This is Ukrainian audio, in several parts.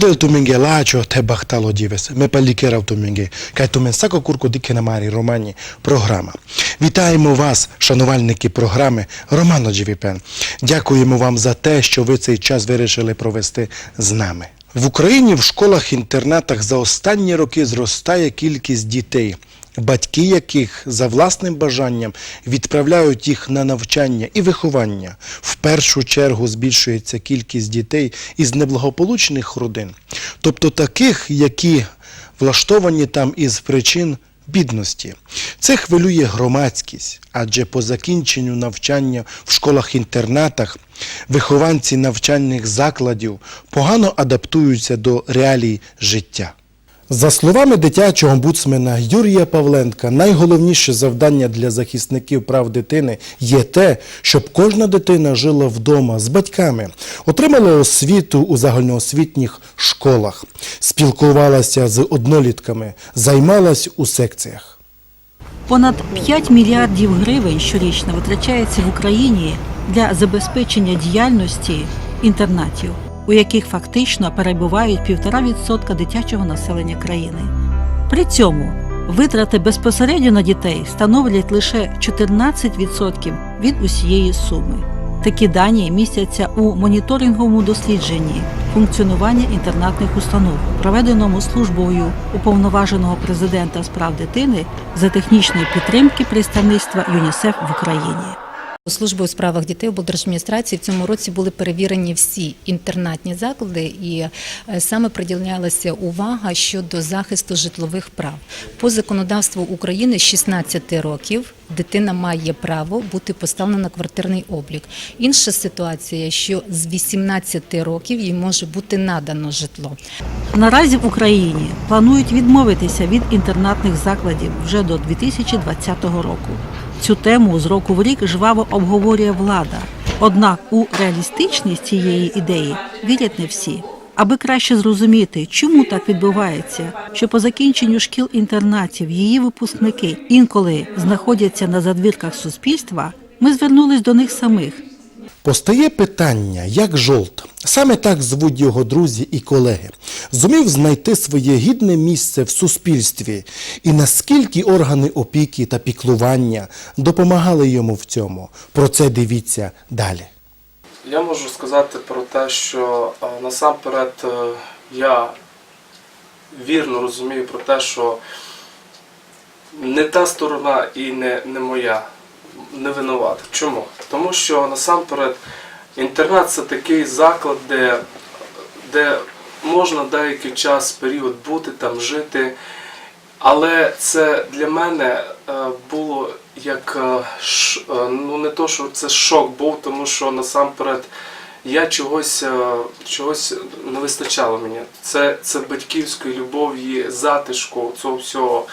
del tuminge лачо te bachtalo дівес. Ме палікера в тумінге. Кай тумен сако курко дике на марі романі. Програма. Вітаємо вас, шанувальники програми Романо Джівіпен. Дякуємо вам за те, що ви цей час вирішили провести з нами. В Україні в школах-інтернатах за останні роки зростає кількість дітей, батьки яких за власним бажанням відправляють їх на навчання і виховання. В першу чергу збільшується кількість дітей із неблагополучних родин, тобто таких, які влаштовані там із причин бідності. Це хвилює громадськість, адже по закінченню навчання в школах-інтернатах вихованці навчальних закладів погано адаптуються до реалій життя. За словами дитячого омбудсмена Юрія Павленка, найголовніше завдання для захисників прав дитини є те, щоб кожна дитина жила вдома з батьками, отримала освіту у загальноосвітніх школах, спілкувалася з однолітками, займалась у секціях. Понад 5 мільярдів гривень щорічно витрачається в Україні для забезпечення діяльності інтернатів, у яких фактично перебувають 1,5% дитячого населення країни. При цьому витрати безпосередньо на дітей становлять лише 14% від усієї суми. Такі дані містяться у моніторинговому дослідженні функціонування інтернатних установ, проведеному службою уповноваженого президента з прав дитини за технічної підтримки представництва ЮНІСЕФ в Україні. Службою у справах дітей облдержадміністрації в цьому році були перевірені всі інтернатні заклади, і е, саме приділялася увага щодо захисту житлових прав. По законодавству України з 16 років дитина має право бути поставлена на квартирний облік. Інша ситуація, що з 18 років їй може бути надано житло. Наразі в Україні планують відмовитися від інтернатних закладів вже до 2020 року. Цю тему з року в рік жваво обговорює влада. Однак у реалістичність цієї ідеї вірять не всі. Аби краще зрозуміти, чому так відбувається, що по закінченню шкіл-інтернатів її випускники інколи знаходяться на задвірках суспільства, ми звернулись до них самих. Постає питання, як жолт, саме так звуть його друзі і колеги, зумів знайти своє гідне місце в суспільстві і наскільки органи опіки та піклування допомагали йому в цьому. Про це дивіться далі. Я можу сказати про те, що е, насамперед е, я вірно розумію про те, що не та сторона і не, не моя не винувата. Чому? Тому що насамперед інтернат це такий заклад, де, де можна деякий час, період бути там, жити. Але це для мене е, було як е, е, ну не то, що це шок був, тому що насамперед я чогось, чогось не вистачало мені. Це, це батьківської любові, затишку, цього всього.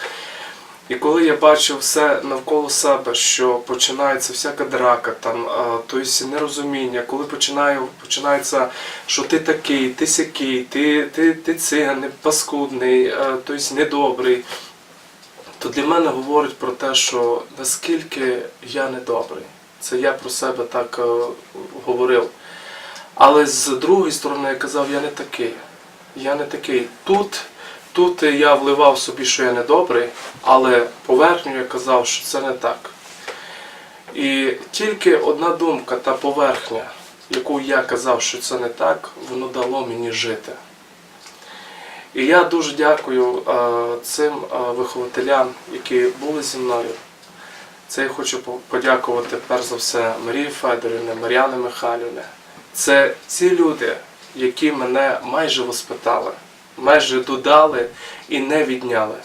І коли я бачив все навколо себе, що починається всяка драка, там, тобто нерозуміння, коли починаю, починається, що ти такий, ти сякий, ти, ти, ти циганий, паскудний, тобто недобрий, то для мене говорить про те, що наскільки я недобрий. Це я про себе так говорив. Але з другої сторони я казав, я не такий. Я не такий. Тут, тут я вливав собі, що я недобрий, але поверхню я казав, що це не так. І тільки одна думка та поверхня, яку я казав, що це не так, воно дало мені жити. І я дуже дякую е, цим е, вихователям, які були зі мною. Це я хочу подякувати перш за все Марії Федорівні, Мар'яни Михайлівни. Це ці люди, які мене майже воспитали, майже додали і не відняли.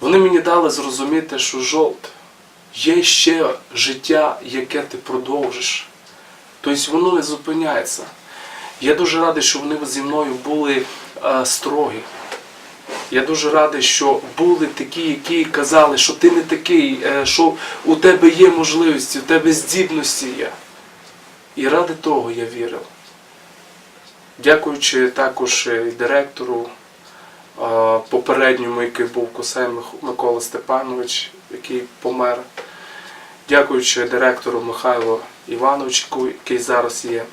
Вони мені дали зрозуміти, що жовт є ще життя, яке ти продовжиш. Тобто воно не зупиняється. Я дуже радий, що вони зі мною були е, строгі. Я дуже радий, що були такі, які казали, що ти не такий, е, що у тебе є можливості, у тебе здібності є. І ради того я вірив. Дякуючи також і директору е, попередньому, який був Косей Микола Степанович, який помер. Дякуючи директору Михайлу Івановичу, який зараз є,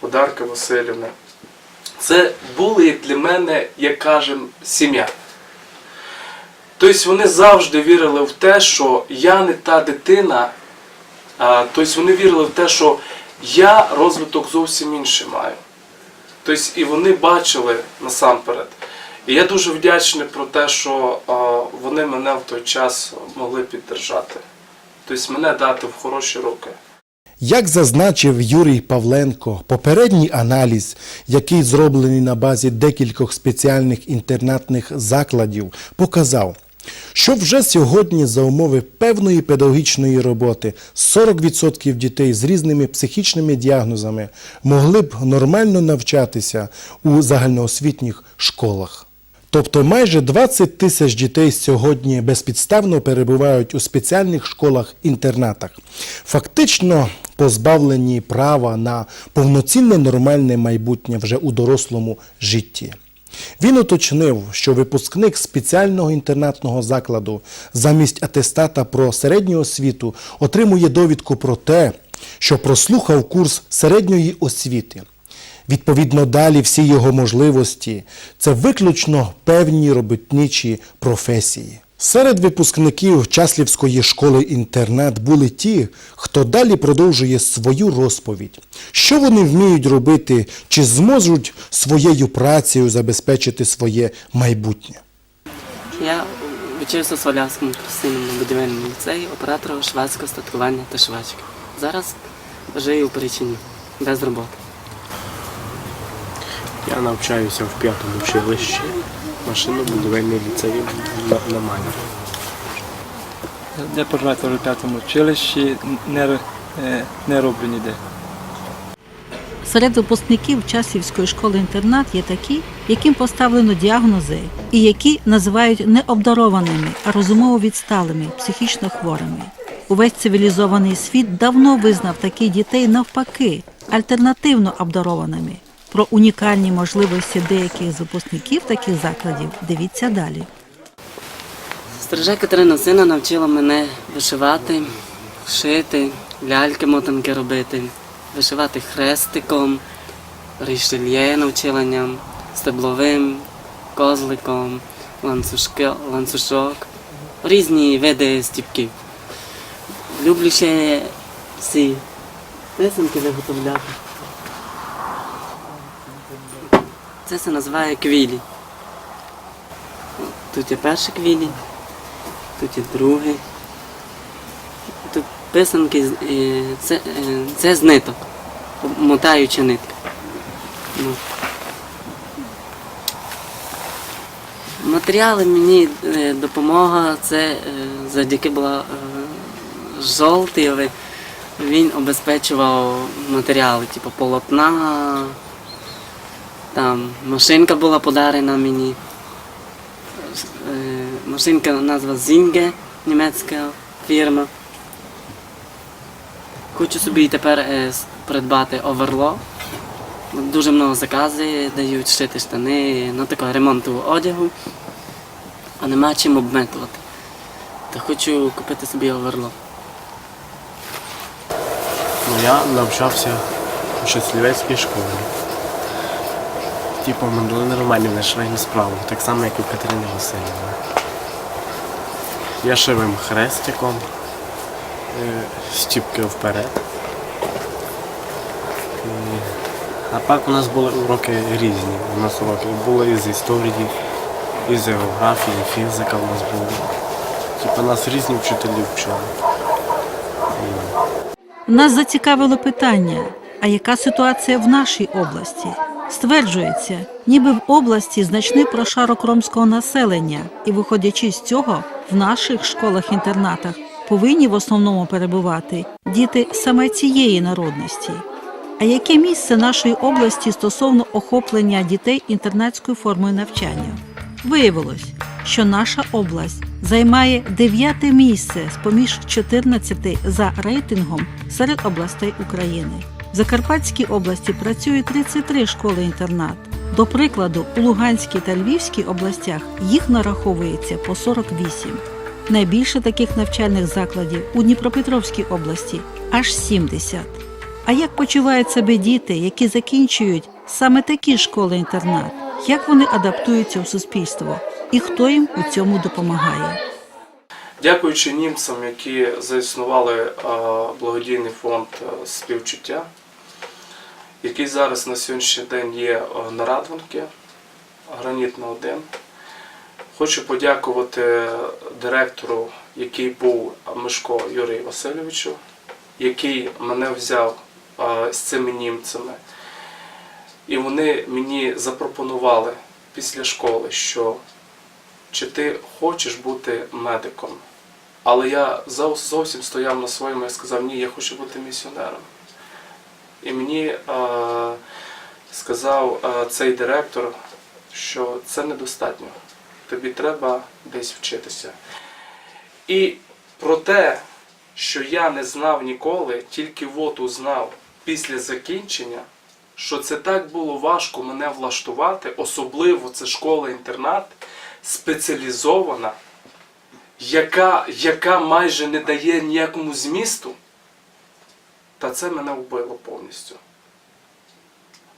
Одарки Васильівни. це були як для мене, як кажемо, сім'я. Тобто вони завжди вірили в те, що я не та дитина. Тобто вони вірили в те, що я розвиток зовсім інший маю. Тобто і вони бачили насамперед. І я дуже вдячний про те, що вони мене в той час могли підтримати. Тобто мене дати в хороші руки. Як зазначив Юрій Павленко, попередній аналіз, який зроблений на базі декількох спеціальних інтернатних закладів, показав, що вже сьогодні за умови певної педагогічної роботи 40% дітей з різними психічними діагнозами могли б нормально навчатися у загальноосвітніх школах. Тобто майже 20 тисяч дітей сьогодні безпідставно перебувають у спеціальних школах-інтернатах, фактично позбавлені права на повноцінне нормальне майбутнє вже у дорослому житті. Він уточнив, що випускник спеціального інтернатного закладу замість атестата про середню освіту отримує довідку про те, що прослухав курс середньої освіти. Відповідно, далі всі його можливості це виключно певні робітничі професії. Серед випускників Часлівської школи-інтернат були ті, хто далі продовжує свою розповідь. Що вони вміють робити, чи зможуть своєю працею забезпечити своє майбутнє. Я вчився в Свалявському професійному будівельному ліцеї оператором шведського статкування та швачки. Зараз живу у Перечині, без роботи. Я навчаюся в п'ятому училищі машинобудівельний ліцей на, на Мані. Я проживаю в п'ятому училищі, не, е, не роблю ніде. Серед випускників Часівської школи-інтернат є такі, яким поставлено діагнози і які називають не обдарованими, а розумово відсталими, психічно хворими. Увесь цивілізований світ давно визнав таких дітей навпаки, альтернативно обдарованими. Про унікальні можливості деяких з випускників таких закладів дивіться далі. Стрижа Катерина сина навчила мене вишивати, шити, ляльки-мотанки робити, вишивати хрестиком, рішельє навчила ням, стебловим, козликом, ланцюжки, ланцюжок, різні види стіпків. Люблю ще всі писанки виготовляти. Це се називає квілі. Тут є перший квілі, тут є другий. Тут писанки, е, це, е, це з ниток, мотаюча нитка. Ну. Матеріали мені е, допомога, це завдяки була жовтий, він обезпечував матеріали, типу полотна, там машинка була подарена мені. Е, Машинка назва Зінге, німецька фірма. Хочу собі тепер е, придбати оверло. Дуже много закази дають шити штани, ну такого ремонту одягу, а нема чим обметувати. Та хочу купити собі оверло. Ну, я навчався у Щасливецькій школі. Типу, ми були нормальні на швейну справу, так само, як і у Катерини Васильівни. Я шивим хрестиком, е, стіпки вперед. А так у нас були уроки різні. У нас уроки були із історії, із географії, фізика у нас були. Типу нас різні вчителі вчили. Нас зацікавило питання: а яка ситуація в нашій області? Стверджується, ніби в області значний прошарок ромського населення, і, виходячи з цього, в наших школах-інтернатах повинні в основному перебувати діти саме цієї народності. А яке місце нашої області стосовно охоплення дітей інтернатською формою навчання? Виявилось, що наша область займає дев'яте місце з поміж 14 за рейтингом серед областей України. В Закарпатській області працює 33 школи-інтернат. До прикладу, у Луганській та Львівській областях їх нараховується по 48. Найбільше таких навчальних закладів у Дніпропетровській області аж 70. А як почувають себе діти, які закінчують Саме такі школи-інтернат, як вони адаптуються у суспільство і хто їм у цьому допомагає. Дякуючи німцям, які заіснували благодійний фонд е, співчуття, який зараз на сьогоднішній день є е, на Радванки, гранітно 1. Хочу подякувати директору, який був Мишко Юрію Васильовичу, який мене взяв з цими німцями. І вони мені запропонували після школи, що чи ти хочеш бути медиком. Але я зовсім стояв на своєму і сказав, ні, я хочу бути місіонером. І мені е, сказав е, цей директор, що це недостатньо. Тобі треба десь вчитися. І про те, що я не знав ніколи, тільки от узнав після закінчення, що це так було важко мене влаштувати, особливо це школа-інтернат, спеціалізована, яка, яка майже не дає ніякому змісту, та це мене вбило повністю.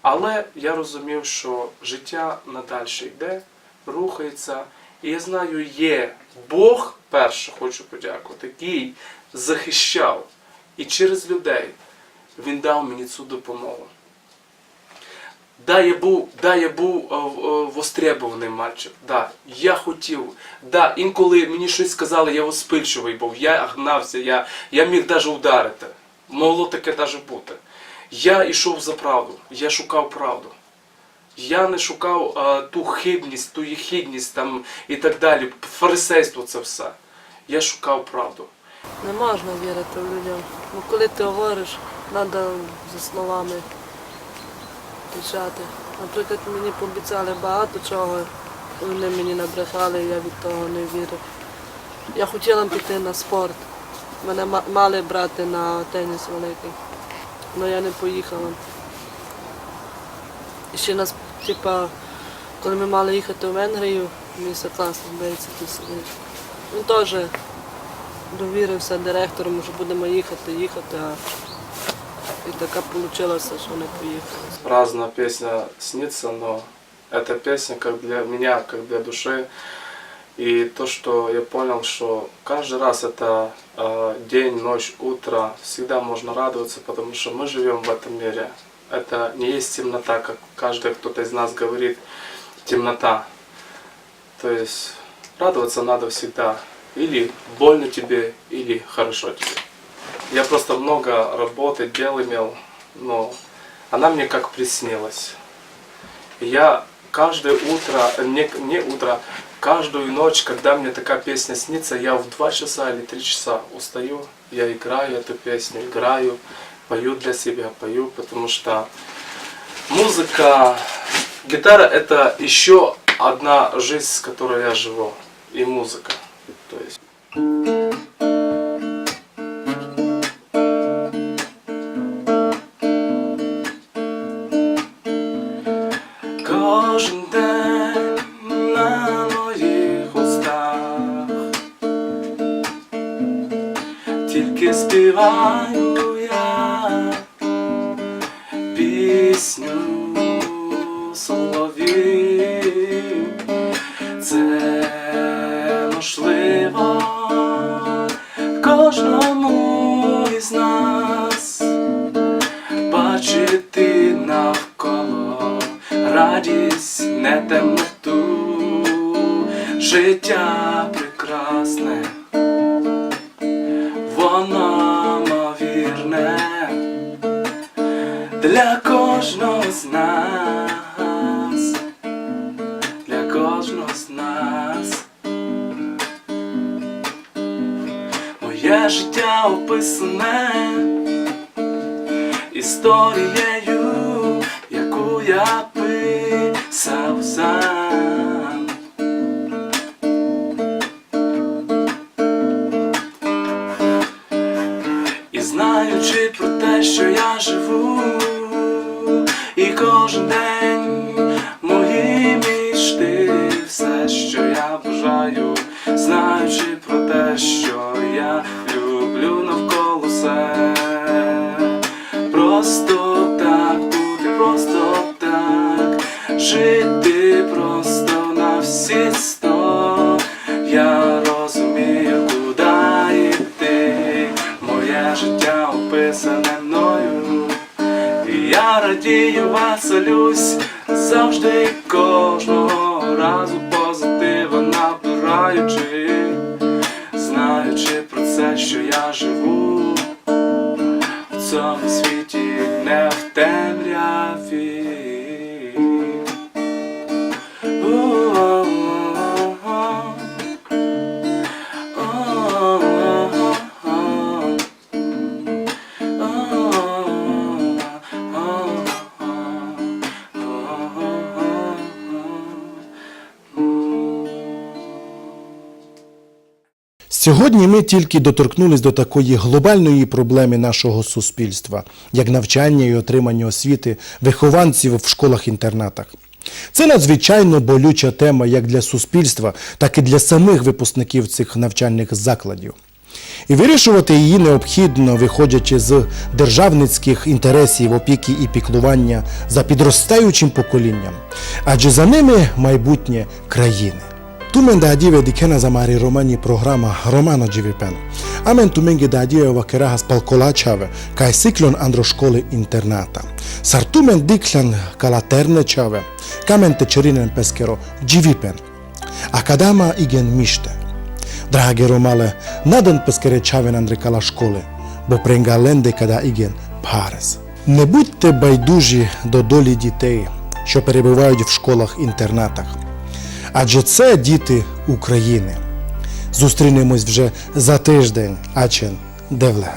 Але я розумів, що життя надальше йде, рухається. І я знаю, є Бог, перше хочу подякувати, який захищав і через людей він дав мені цю допомогу. Да, я був, да, я був е, е, востребований мальчик. Да, я хотів. Да, інколи мені щось сказали, я воспильчивий був, я гнався, я, я міг навіть ударити. Могло таке навіть бути. Я йшов за правду, я шукав правду. Я не шукав е, ту хибність, ту єхідність там і так далі. Фарисейство це все. Я шукав правду. Не можна вірити людям. Ну, коли ти говориш, треба за словами кричати. Наприклад, мені пообіцяли багато чого, вони мені набрехали, я від того не вірив. Я хотіла піти на спорт. Мене мали брати на теніс великий, але я не поїхала. І ще нас, типа, коли ми мали їхати в Венгрію, мій сокласник Бейці тут сидить. Він теж довірився директору, що будемо їхати, їхати, а і така вийшла, що не поїхали. разная песня снится, но эта песня как для меня, как для души. И то, что я понял, что каждый раз это э, день, ночь, утро, всегда можно радоваться, потому что мы живем в этом мире. Это не есть темнота, как каждый кто-то из нас говорит, темнота. То есть радоваться надо всегда. Или больно тебе, или хорошо тебе. Я просто много работы, дел имел, но она мне как приснилась. Я каждое утро, э, не, не утро, каждую ночь, когда мне такая песня снится, я в 2 часа или 3 часа устаю, я играю эту песню, играю, пою для себя, пою, потому что музыка, гитара это еще одна жизнь, с которой я живу, и музыка. То есть тільки співаю я пісню соловів. Це можливо кожному із нас бачити навколо радість, не темноту, життя для кожного з нас, для кожного з нас. Моє життя описане історією, яку я писав сам. І знаючи про те, що я живу, набираючи, знаючи про це, що я живу в цьому Ми тільки доторкнулись до такої глобальної проблеми нашого суспільства, як навчання і отримання освіти вихованців в школах-інтернатах. Це надзвичайно болюча тема як для суспільства, так і для самих випускників цих навчальних закладів. І вирішувати її необхідно, виходячи з державницьких інтересів опіки і піклування за підростаючим поколінням, адже за ними майбутнє країни. Tumen da adive dikena za mari romani programa Romano GVPN. Amen tumenge da adive vakera has palkolačave, kaj siklon andro internata. Sar tumen diklan kalaterne kamen tečerinen peskero GVPN. Akadama igen mište. Drage romale, nadan peskere čaven škole, бо пренгаленде када іген парес. Не будьте байдужі до долі дітей, що перебувають в школах-інтернатах. Адже це діти України. Зустрінемось вже за тиждень. Ачен Девле.